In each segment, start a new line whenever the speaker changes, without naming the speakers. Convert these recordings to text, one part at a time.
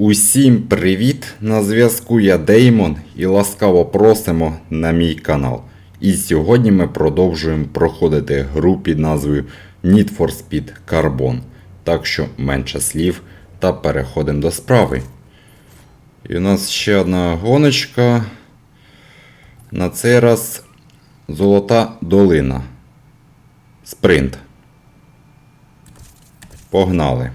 Усім привіт! На зв'язку я Деймон і ласкаво просимо на мій канал. І сьогодні ми продовжуємо проходити гру під назвою Need for Speed Carbon. Так що менше слів та переходимо до справи. І у нас ще одна гоночка. На цей раз Золота долина. Спринт. Погнали.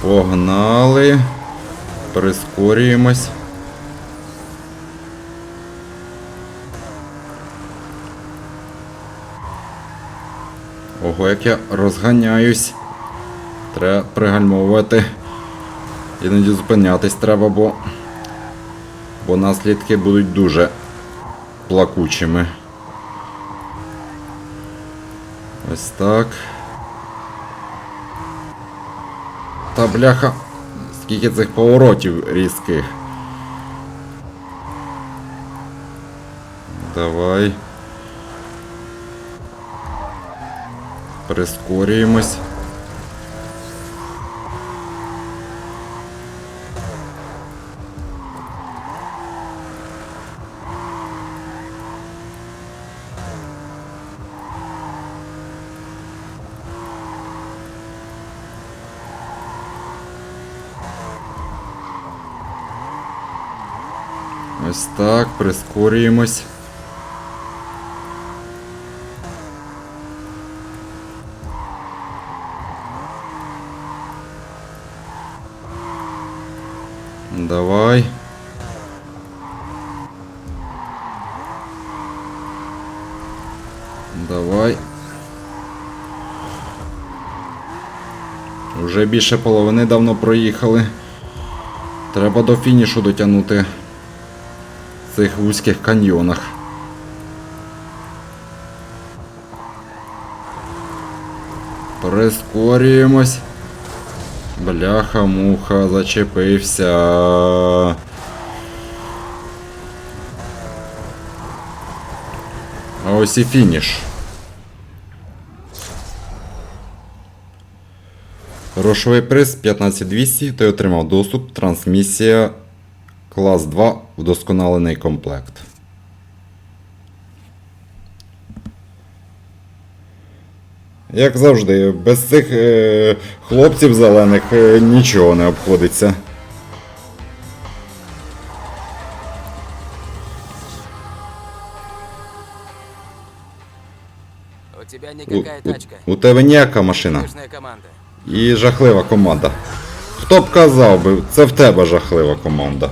Погнали. Прискорюємось. Ого, як я розганяюсь. Треба пригальмовувати. Іноді зупинятись треба, бо. Бо наслідки будуть дуже плакучими. Ось так. Та бляха. Скільки цих поворотів різких. Давай. Прискорюємось. Ось так, прискорюємось. Давай. Давай. Уже більше половини давно проїхали. Треба до фінішу дотягнути в цих вузьких каньйонах. Прискорюємось. Бляха, муха, зачепився. А ось і фініш. Грошовий приз 15200, ти отримав доступ, трансмісія клас 2 вдосконалений комплект. Як завжди, без цих е, хлопців зелених е, нічого не обходиться.
У тебя
У,
никакая
у,
тачка.
у тебе ніяка машина.
Команда.
І жахлива команда. Хто б казав би, це в тебе жахлива команда.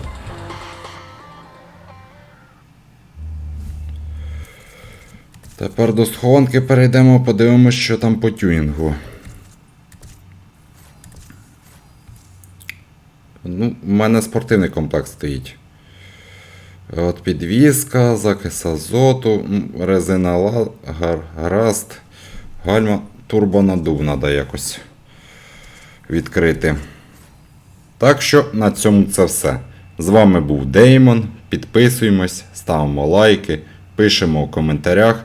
Тепер до схованки перейдемо, подивимось, що там по тюнінгу. Ну, у мене спортивний комплект стоїть. От підвізка, закис азоту, резина ла- гар- гаразд, гальма, турбонадув треба якось відкрити. Так що на цьому це все. З вами був Деймон. Підписуємось, ставимо лайки, пишемо у коментарях.